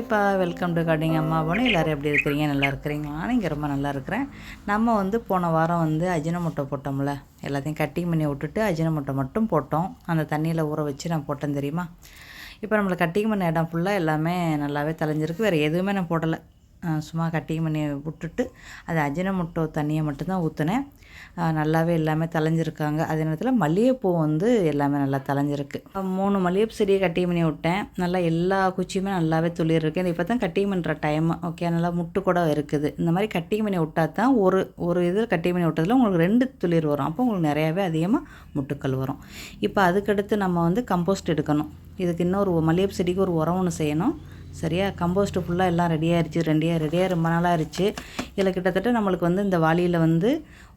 ஹாய்ப்பா welcome to guarding அம்மா போனே எல்லோரும் எப்படி இருக்கிறீங்க? நல்லா இருக்கிறீங்களா? நீங்கள் இங்கே ரொம்ப நல்லா இருக்கிறேன். நம்ம வந்து போன வாரம் வந்து அஜினமொட்டை போட்டோம்ல. எல்லாத்தையும் கட்டிங் பண்ணி விட்டுட்டு அஜினமொட்டை மட்டும் போட்டோம். அந்த தண்ணியில் ஊற வச்சு நான் போட்டேன் தெரியுமா? இப்போ நம்மளை கட்டிங் பண்ண இடம் ஃபுல்லாக எல்லாமே நல்லாவே தலைஞ்சிருக்கு வேறு எதுவுமே நான் போடலை. சும்மா கட்டிங் பண்ணி விட்டுட்டு அது அஜினமுட்டோ தண்ணியை மட்டும்தான் ஊற்றினேன் நல்லாவே எல்லாமே தலைஞ்சிருக்காங்க அதே நேரத்தில் மல்லிகைப்பூ வந்து எல்லாமே நல்லா தலைஞ்சிருக்கு மூணு மல்லிகைப்பூ செடியை கட்டிங் பண்ணி விட்டேன். நல்லா எல்லா குச்சியுமே நல்லாவே துளிர் இருக்குது இப்போ தான் கட்டிங் பண்ணுற டைம் ஓகே நல்லா முட்டு கூட இருக்குது. இந்த மாதிரி கட்டிங் பண்ணி விட்டா தான் ஒரு ஒரு இதில் கட்டிங் பண்ணி விட்டதில் உங்களுக்கு ரெண்டு துளிர் வரும். அப்போ உங்களுக்கு நிறையாவே அதிகமாக முட்டுக்கள் வரும். இப்போ அதுக்கடுத்து நம்ம வந்து கம்போஸ்ட் எடுக்கணும். இதுக்கு இன்னொரு மல்லிகைப்பூ செடிக்கு ஒரு உரம் ஒன்று செய்யணும். சரியா? கம்போஸ்ட்டு ஃபுல்லாக எல்லாம் ரெடியாகிருச்சு ரெடியாக ரெடியாக ரொம்ப நாளாக இருச்சு இதில் கிட்டத்தட்ட நம்மளுக்கு வந்து இந்த வாளியில் வந்து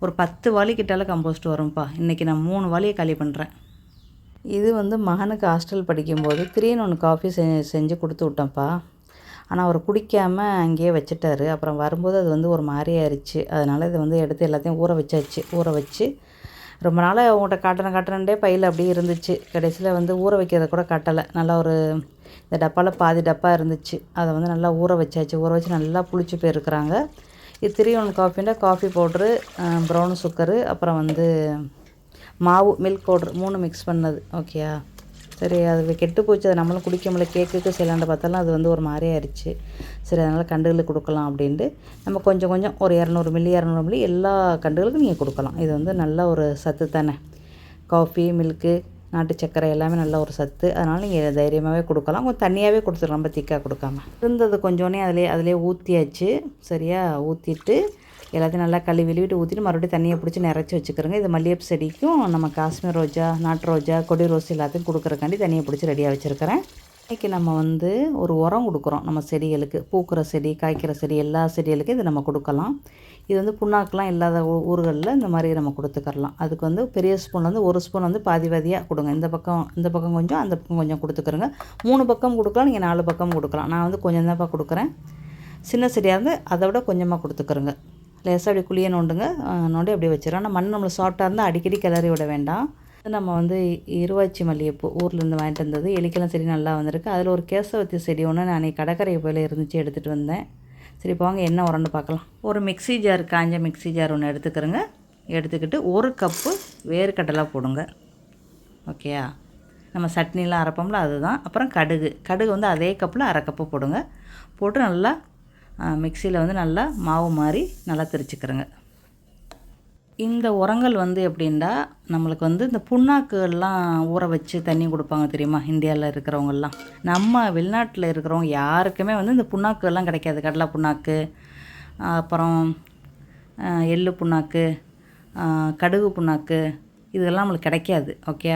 ஒரு பத்து வாளி கிட்டால கம்போஸ்ட் வரும்ப்பா இன்றைக்கி நான் மூணு வாளியை காலி பண்ணுறேன் இது வந்து மகனுக்கு ஹாஸ்டல் படிக்கும்போது த்ரீன்னு ஒன்று காஃபி செ செஞ்சு கொடுத்து விட்டேன்ப்பா. ஆனால் அவர் குடிக்காமல் அங்கேயே வச்சுட்டாரு. அப்புறம் வரும்போது அது வந்து ஒரு மாதிரி ஆயிடுச்சு அதனால் இதை வந்து எடுத்து எல்லாத்தையும் ஊற வச்சாச்சு. ஊற வச்சு ரொம்ப நாள் உங்கள்கிட்ட காட்டுறேன் காட்டுறேன்டே பையில் அப்படியே இருந்துச்சு. கடைசியில் வந்து ஊற வைக்கிறத கூட காட்டலை. நல்லா ஒரு இந்த டப்பாவில் பாதி டப்பா இருந்துச்சு. அதை வந்து நல்லா ஊற வச்சாச்சு. ஊற வச்சு நல்லா புளிச்சு போயிருக்கிறாங்க. இது த்ரீ ஒன் காஃபின்னா காஃபி பவுட்ரு ப்ரௌன் சுக்கரு அப்புறம் வந்து மாவு மில்க் பவுட்ரு மூணு மிக்ஸ் பண்ணது. ஓகேயா சரி அது கெட்டு போச்சு அதை நம்மளும் குடிக்க முடியல கேக்குக்கு செய்யலான்னு பார்த்தாலும் அது வந்து ஒரு மாதிரி ஆயிடுச்சு சரி அதனால் கண்டுகளுக்கு கொடுக்கலாம் அப்படின்ட்டு நம்ம கொஞ்சம் கொஞ்சம் ஒரு இரநூறு மில்லி இரநூறு மில்லி எல்லா கண்டுகளுக்கும் நீங்கள் கொடுக்கலாம். இது வந்து நல்ல ஒரு சத்து தானே. காஃபி மில்க்கு நாட்டு சர்க்கரை எல்லாமே நல்ல ஒரு சத்து. அதனால் நீங்கள் தைரியமாகவே கொடுக்கலாம். கொஞ்சம் தண்ணியாகவே கொடுத்துடலாம் ரொம்ப திக்காக கொடுக்காம. இருந்தது கொஞ்சோடனே அதிலே அதிலே ஊற்றியாச்சு சரியாக ஊற்றிட்டு எல்லாத்தையும் நல்லா கழுவி வெளியிட்டு ஊற்றிட்டு மறுபடியும் தண்ணியை பிடிச்சி நிறச்சி வச்சுக்கிறோங்க. இது மல்லிகைப்பூ செடிக்கும் நம்ம காஷ்மீர் ரோஜா நாட்டு ரோஜா கொடி ரோஸ் எல்லாத்தையும் கொடுக்குறக்காண்டி தண்ணியை பிடிச்சி ரெடியாக வச்சுருக்கிறேன். இன்றைக்கி நம்ம வந்து ஒரு உரம் கொடுக்குறோம் நம்ம செடிகளுக்கு. பூக்கிற செடி காய்க்கிற செடி எல்லா செடிகளுக்கும் இதை நம்ம கொடுக்கலாம். இது வந்து புண்ணாக்கெலாம் இல்லாத ஊ- ஊர்களில் இந்த மாதிரி நம்ம கொடுத்துக்கரலாம் அதுக்கு வந்து பெரிய ஸ்பூன் வந்து ஒரு ஸ்பூன் வந்து பாதி பாதியாக கொடுங்க. இந்த பக்கம் இந்த பக்கம் கொஞ்சம் அந்த பக்கம் கொஞ்சம் கொடுத்துக்கிறோங்க. மூணு பக்கம் கொடுக்கலாம் நீங்கள் நாலு பக்கம் கொடுக்கலாம். நான் வந்து கொஞ்சம் தான்ப்பா கொடுக்குறேன். சின்ன செடியாக இருந்து அதை விட கொஞ்சமாக கொடுத்துக்கிறோங்க. லேசாக அப்படி குழியை நோண்டுங்க. நோண்டி அப்படியே வச்சிடறோம். ஆனால் மண் நம்மளுக்கு சாஃப்டாக இருந்தால் அடிக்கடி கிளறி விட வேண்டாம். இது நம்ம வந்து இருவாச்சி மல்லிகைப்பூ ஊர்லேருந்து வாங்கிட்டு வந்தது. எலிக்கெல்லாம் செடி நல்லா வந்திருக்கு. அதில் ஒரு கேசவத்தி செடி ஒன்று நான் அன்றைக்கி கடற்கரை போயில் இருந்துச்சு எடுத்துகிட்டு வந்தேன். சரி இப்போ வாங்க என்ன உரம்னு பார்க்கலாம். ஒரு மிக்ஸி ஜார் காஞ்ச மிக்ஸி ஜார் ஒன்று எடுத்துக்கிறேங்க. எடுத்துக்கிட்டு ஒரு கப்பு வேர்க்கடலை போடுங்க. ஓகேயா நம்ம சட்னிலாம் அரைப்போம்ல அதுதான். அப்புறம் கடுகு. கடுகு வந்து அதே கப்பில் அரை கப்பு போடுங்க. போட்டு நல்லா மிக்சியில் வந்து நல்லா மாவு மாதிரி நல்லா திரிச்சுக்கிறோங்க இந்த உரங்கள் வந்து எப்படின்னா நம்மளுக்கு வந்து இந்த புண்ணாக்குகள்லாம் ஊற வச்சு தண்ணி கொடுப்பாங்க தெரியுமா? இந்தியாவில் இருக்கிறவங்கெல்லாம். நம்ம வெளிநாட்டில் இருக்கிறவங்க யாருக்குமே வந்து இந்த புண்ணாக்குகள்லாம் கிடைக்காது. கடலை புண்ணாக்கு அப்புறம் எள்ளு புண்ணாக்கு கடுகு புண்ணாக்கு இதெல்லாம் நம்மளுக்கு கிடைக்காது ஓகே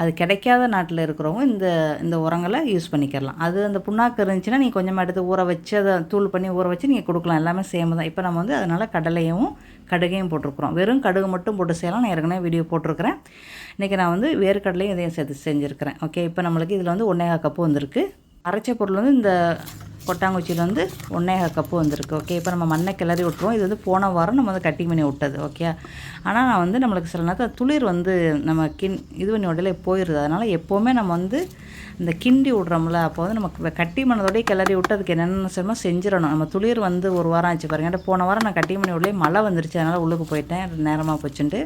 அது கிடைக்காத நாட்டில் இருக்கிறவங்க இந்த இந்த உரங்களை யூஸ் பண்ணிக்கிறலாம் அது அந்த புண்ணாக்கு இருந்துச்சுன்னா நீங்கள் கொஞ்சமாக எடுத்து ஊற வச்சு அதை தூள் பண்ணி ஊற வச்சு நீங்கள் கொடுக்கலாம். எல்லாமே சேம் தான். இப்போ நம்ம வந்து அதனால் கடலையும் கடுகையும் போட்டிருக்கிறோம். வெறும் கடுகு மட்டும் போட்டு செய்யலாம். நான் ஏற்கனவே வீடியோ போட்டிருக்கிறேன். இன்றைக்கி நான் வந்து வேர்க்கடலையும் இதையும் சேர்த்து செஞ்சுருக்கிறேன் ஓகே இப்போ நம்மளுக்கு இதில் வந்து ஒன்றேகால் கப்பு வந்திருக்கு. அரைச்ச பொருள் வந்து இந்த கொட்டாங்குச்சியில் வந்து ஒன்றேகால் கப்பு வந்திருக்கு ஓகே இப்போ நம்ம மண்ணை கிளறி விட்ருவோம் இது வந்து போன வாரம் நம்ம வந்து கட்டிங் பண்ணி விட்டது ஓகே ஆனால் நான் வந்து நம்மளுக்கு சில நேரத்தில் துளிர் வந்து நம்ம கிண் இது பண்ணி உடலே போயிடுது அதனால் எப்போவுமே நம்ம வந்து இந்த கிண்டி விட்றோம்ல அப்போ வந்து நமக்கு கட்டி பண்ணதோடய கிளறி விட்டு அதுக்கு என்னென்ன செய்யணுமோ செஞ்சிடணும். நம்ம துளிர் வந்து ஒரு வாரம் ஆச்சு பாருங்க. ஏன்டா போன வாரம் நான் கட்டி பண்ணி உடனே மழை வந்துருச்சு. அதனால் உள்ளுக்கு போயிட்டேன். நேரமாக போச்சுன்ட்டு.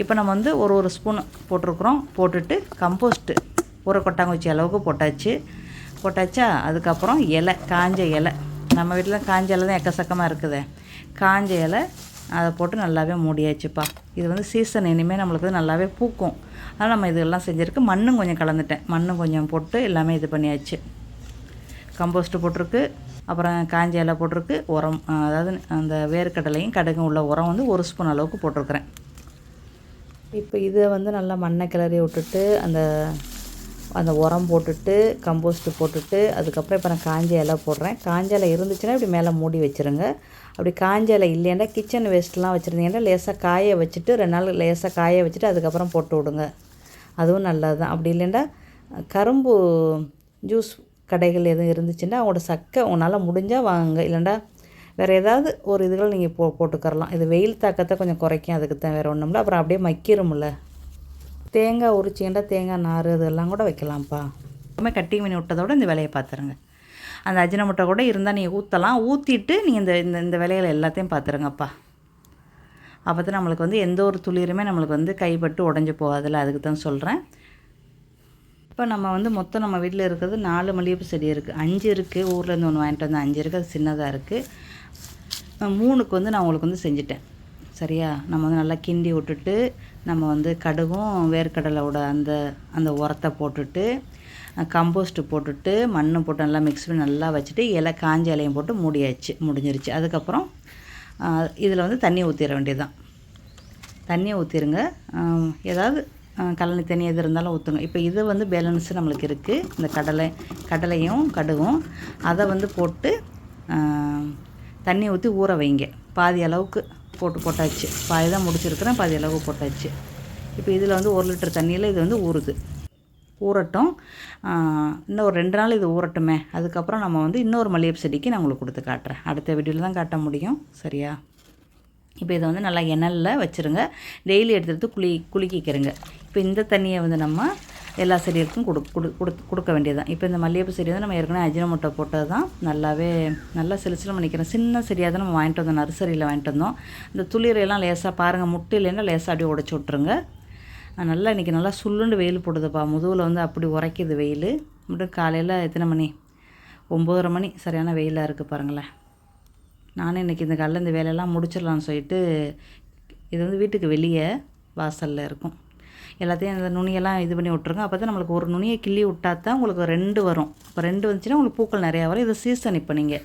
இப்போ நம்ம வந்து ஒரு ஒரு ஸ்பூன் போட்டிருக்குறோம். போட்டுட்டு கம்போஸ்ட்டு ஒரு கொட்டாங்குச்சி அளவுக்கு போட்டாச்சு. போட்டாச்சா? அதுக்கப்புறம் இலை காஞ்ச இலை. நம்ம வீட்டில் காஞ்ச இலை தான் எக்கச்சக்கமாக இருக்குது. காஞ்ச இலை அதை போட்டு நல்லாவே மூடியாச்சுப்பா. இது வந்து சீசன் இனிமேல் நம்மளுக்கு வந்து நல்லாவே பூக்கும். அதனால் நம்ம இதெல்லாம் செஞ்சுருக்கு. மண்ணும் கொஞ்சம் கலந்துட்டேன். மண்ணும் கொஞ்சம் போட்டு எல்லாமே இது பண்ணியாச்சு. கம்போஸ்ட்டு போட்டிருக்கு. அப்புறம் காஞ்ச இலை போட்டிருக்கு. உரம் அதாவது அந்த வேர்க்கடலையும் கடுகும் உள்ள உரம் வந்து ஒரு ஸ்பூன் அளவுக்கு போட்டிருக்கிறேன். இப்போ இதை வந்து நல்லா மண்ணை கிளறி விட்டுட்டு அந்த அந்த உரம் போட்டுட்டு கம்போஸ்ட்டு போட்டுட்டு அதுக்கப்புறம் இப்போ நான் காஞ்ச இலை போடுறேன். காஞ்ச இலை இருந்துச்சுன்னா இப்படி மேலே மூடி வச்சுருங்க. அப்படி காஞ்ச இலை இல்லைன்னா கிச்சன் வேஸ்ட்லாம் வச்சுருந்தீங்கன்னா லேசாக காய வச்சுட்டு ரெண்டு நாள் லேசாக காய வச்சுட்டு அதுக்கப்புறம் போட்டு விடுங்க. அதுவும் நல்லது தான் அப்படி இல்லைன்னா கரும்பு ஜூஸ் கடைகள் எதுவும் இருந்துச்சுன்னா அவங்களோட சக்கை உங்களால் முடிஞ்சால் வாங்குங்க. இல்லைண்டா வேறு ஏதாவது ஒரு இதுகள் நீங்கள் போ போட்டுக்கரலாம் இது வெயில் தாக்கத்தை கொஞ்சம் குறைக்கும். அதுக்கு தான் வேறு ஒன்றும்ல அப்புறம் அப்படியே மக்கிரும்ல. தேங்காய் உரிச்சிங்கன்னா தேங்காய் நார் இதெல்லாம் கூட வைக்கலாம்ப்பா. எப்பவுமே கட்டி பண்ணி விட்டதோட இந்த வேலையை பார்த்துருங்க அந்த அஜினமுட்டை கூட இருந்தால் நீங்கள் ஊற்றலாம் ஊற்றிட்டு நீங்கள் இந்த இந்த இந்த வேலைகளை எல்லாத்தையும் பார்த்துருங்கப்பா அப்போ தான் நம்மளுக்கு வந்து எந்த ஒரு துளிருமே நம்மளுக்கு வந்து கைப்பட்டு உடஞ்சி போகாதில்ல அதுக்கு தான் சொல்கிறேன் இப்போ நம்ம வந்து மொத்தம் நம்ம வீட்டில் இருக்கிறது நாலு மல்லிகைப்பூ செடி இருக்குது அஞ்சு இருக்குது ஊர்லேருந்து ஒன்று வாங்கிட்டு வந்து அஞ்சு இருக்குது அது சின்னதாக இருக்குது மூணுக்கு வந்து நான் உங்களுக்கு வந்து செஞ்சுட்டேன். சரியா? நம்ம வந்து நல்லா கிண்டி விட்டுட்டு நம்ம வந்து கடுகும் வேர்க்கடலையோட அந்த அந்த உரத்தை போட்டுட்டு கம்போஸ்ட்டு போட்டுட்டு மண் போட்டு நல்லா மிக்ஸ் பண்ணி நல்லா வச்சுட்டு இலை காஞ்ச இலையும் போட்டு மூடியாச்சு முடிஞ்சிருச்சு. அதுக்கப்புறம் இதில் வந்து தண்ணி ஊற்றிட வேண்டியதுதான். தண்ணியை ஊற்றிடுங்க ஏதாவது கலனி தண்ணி எது இருந்தாலும் ஊற்றுங்க இப்போ இது வந்து பேலன்ஸு நம்மளுக்கு இருக்குது இந்த கடலை கடலையும் கடுகும். அதை வந்து போட்டு தண்ணி ஊற்றி ஊற வைங்க. பாதி அளவுக்கு போட்டு போட்டாச்சு. பாதி தான் முடிச்சிருக்கிறேன். பாதி அளவு போட்டாச்சு. இப்போ இதில் வந்து ஒரு லிட்டர் தண்ணியில் இது வந்து ஊறுது. ஊறட்டும். இன்னும் ஒரு ரெண்டு நாள் இது ஊறட்டுமே. அதுக்கப்புறம் நம்ம வந்து இன்னொரு மல்லிகை செடிக்கு நான் உங்களுக்கு கொடுத்து காட்டுறேன். அடுத்த வீடியோவில் தான் காட்ட முடியும். சரியா? இப்போ இதை வந்து நல்லா எண்ணெயில் வச்சுருங்க. டெய்லி எடுத்து எடுத்து குளி குளிக்கிக்கிறங்க. இப்போ இந்த தண்ணியை வந்து நம்ம எல்லா செடிகளுக்கும் கொடு கொடு கொடுக்க வேண்டியது இப்போ இந்த மல்லிகைப்பூ செடி வந்து நம்ம ஏற்கனவே அஜினமுட்டை போட்டது தான் நல்லாவே நல்லா சிலுசிலும் பண்ணிக்கிறேன் சின்ன செடியாக தான் நம்ம வாங்கிட்டு வந்தோம் நர்சரியில் வாங்கிட்டு வந்தோம். இந்த துளிரையெல்லாம் லேசாக பாருங்கள் முட்டு இல்லைன்னா லேசாக அப்படியே உடச்சி விட்ருங்க நல்லா இன்றைக்கி நல்லா சுள்ளுண்டு வெயில் போடுதுப்பா. முதுகில் வந்து அப்படி உரைக்குது வெயில். மட்டும் காலையில் எத்தனை மணி? ஒம்போதரை மணி. சரியான வெயிலாக இருக்குது பாருங்களேன். நானும் இன்றைக்கி இந்த காலையில் இந்த வேலையெல்லாம் முடிச்சிடலான்னு சொல்லிட்டு இது வந்து வீட்டுக்கு வெளியே வாசலில் இருக்கும். எல்லாத்தையும் அந்த நுனியெல்லாம் இது பண்ணி விட்ருங்க அப்போ தான் நம்மளுக்கு ஒரு நுனியை கிள்ளி விட்டா தான் உங்களுக்கு ரெண்டு வரும். இப்போ ரெண்டு வந்துச்சுன்னா உங்களுக்கு பூக்கள் நிறையா வரும். இது சீசன் இப்போ நீங்கள்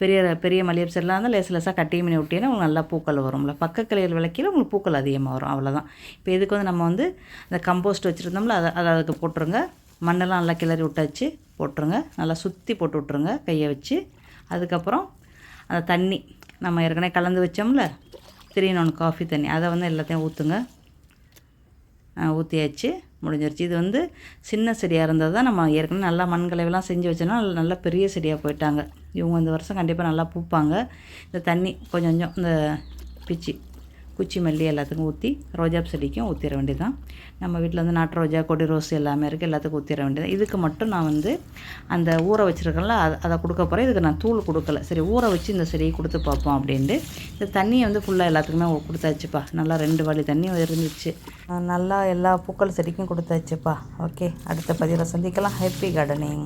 பெரிய பெரிய மல்லிகை செல்லாம் இருந்தால் லேஸ் லேசாக கட்டி பண்ணி விட்டீங்கன்னா உங்களுக்கு நல்லா பூக்கள் வரும்ல. பக்க கிளையில் விளக்கியில் உங்களுக்கு பூக்கள் அதிகமாக வரும். அவ்வளோதான் இப்போ இதுக்கு வந்து நம்ம வந்து அந்த கம்போஸ்ட் வச்சுருந்தோம்ல அதை அதை அதுக்கு போட்டுருங்க. மண்ணெல்லாம் நல்லா கிளறி விட்டாச்சு போட்டுருங்க. நல்லா சுற்றி போட்டு விட்ருங்க கையை வச்சு. அதுக்கப்புறம் அந்த தண்ணி நம்ம ஏற்கனவே கலந்து வச்சோம்ல த்ரீ ஒன் காஃபி தண்ணி அதை வந்து எல்லாத்தையும் ஊற்றுங்க ஊற்றியாச்சு முடிஞ்சிருச்சு. இது வந்து சின்ன செடியாக இருந்தால் தான் நம்ம ஏற்கனவே நல்லா மண் செஞ்சு வச்சோன்னா நல்லா பெரிய செடியாக போயிட்டாங்க. இவங்க இந்த வருஷம் கண்டிப்பாக நல்லா பூப்பாங்க. இந்த தண்ணி கொஞ்சம் கொஞ்சம் இந்த பிச்சி. குச்சி மல்லி எல்லாத்துக்கும் ஊற்றி ரோஜா செடிக்கும் ஊற்றிட வேண்டியதான் நம்ம வீட்டில் வந்து நாட்டு ரோஜா கொடி ரோஸ் எல்லாமே இருக்குது எல்லாத்துக்கும் ஊற்றிட வேண்டியது இதுக்கு மட்டும் நான் வந்து அந்த ஊற வச்சுருக்கேன்ல அதை அதை கொடுக்க போகிறேன் இதுக்கு நான் தூள் கொடுக்கல. சரி ஊற வச்சு இந்த செடியை கொடுத்து பார்ப்போம் அப்படின்ட்டு. இந்த தண்ணியை வந்து ஃபுல்லாக எல்லாத்துக்குமே கொடுத்தாச்சுப்பா. நல்லா ரெண்டு வழி தண்ணி இருந்துச்சு. நல்லா எல்லா பூக்கள் செடிக்கும் கொடுத்தாச்சுப்பா. ஓகே அடுத்த பதிவில் சந்திக்கலாம். Happy gardening